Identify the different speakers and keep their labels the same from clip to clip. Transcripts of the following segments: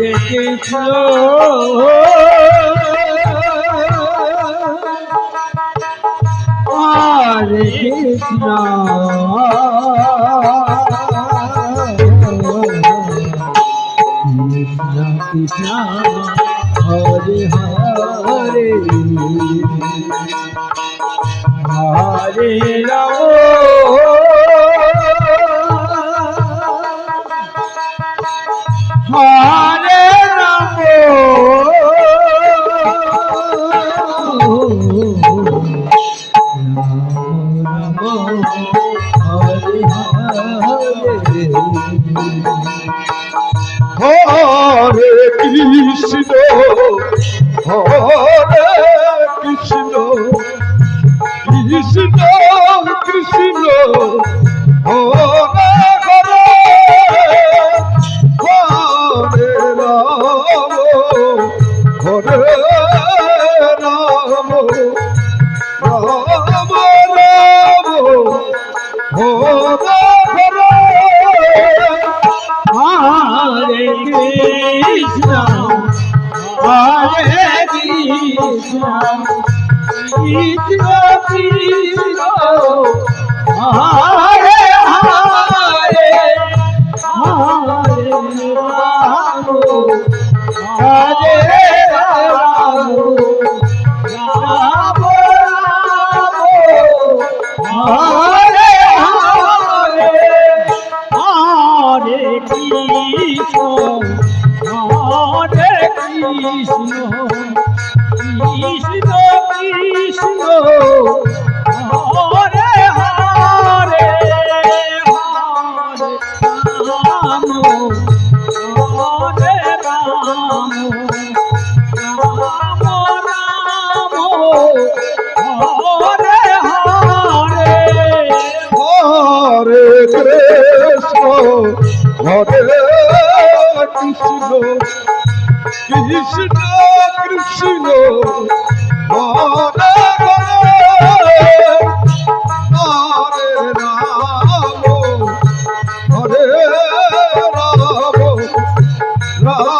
Speaker 1: কৃষ্ণ হরে কৃষ্ণ কৃষ্ণ হরে হরে হরে
Speaker 2: কৃষ্ণ হরে কৃষ্ণ কৃষ্ণ কৃষ্ণ হরে হরে হরে রাম।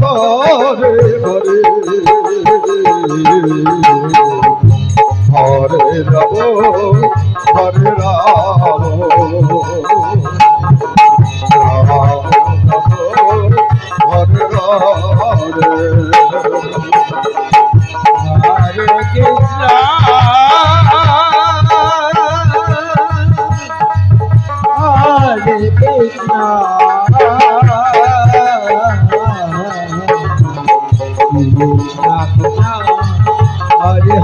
Speaker 2: হরে হরে হরে রাম হরে Ram Ram Hare Hare
Speaker 1: Hare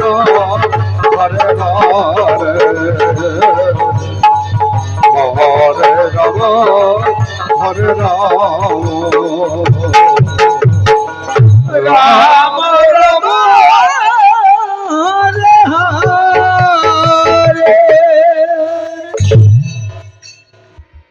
Speaker 2: ঘরে ঘরে ঘরে ঘরে রাম